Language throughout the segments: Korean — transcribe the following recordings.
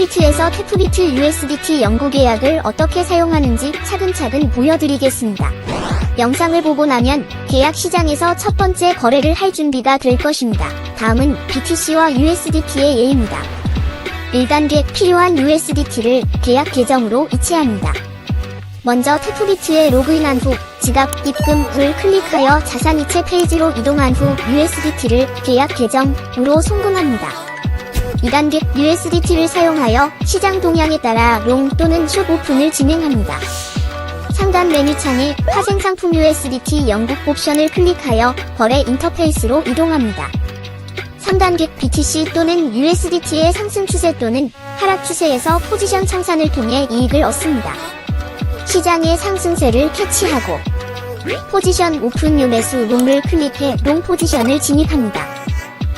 테프비트에서 테프비트 USDT 연구 계약을 어떻게 사용하는지 차근차근 보여드리겠습니다. 영상을 보고 나면 계약 시장에서 첫 번째 거래를 할 준비가 될 것입니다. 다음은 BTC와 USDT의 예입니다. 1단계 필요한 USDT를 계약 계정으로 이체합니다. 먼저 테프비트에 로그인한 후 지갑 입금을 클릭하여 자산이체 페이지로 이동한 후 USDT를 계약 계정으로 송금합니다. 2단계 USDT를 사용하여 시장 동향에 따라 롱 또는 숏 오픈을 진행합니다. 상단 메뉴창에 파생 상품 USDT 영국 옵션을 클릭하여 거래 인터페이스로 이동합니다. 3단계 BTC 또는 USDT의 상승 추세 또는 하락 추세에서 포지션 청산을 통해 이익을 얻습니다. 시장의 상승세를 캐치하고 포지션 오픈 요 매수 롱을 클릭해 롱 포지션을 진입합니다.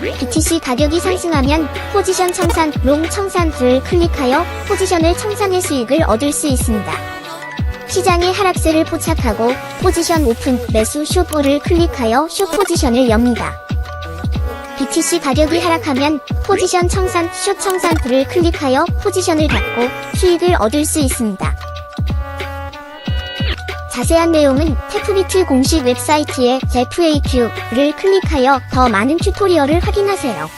BTC 가격이 상승하면 포지션 청산, 롱 청산을 클릭하여 포지션을 청산의 수익을 얻을 수 있습니다. 시장의 하락세를 포착하고 포지션 오픈, 매수 숏볼을 클릭하여 숏 포지션을 엽니다. BTC 가격이 하락하면 포지션 청산, 숏 청산을 클릭하여 포지션을 닫고 수익을 얻을 수 있습니다. 자세한 내용은 테프비트 공식 웹사이트의 FAQ를 클릭하여 더 많은 튜토리얼을 확인하세요.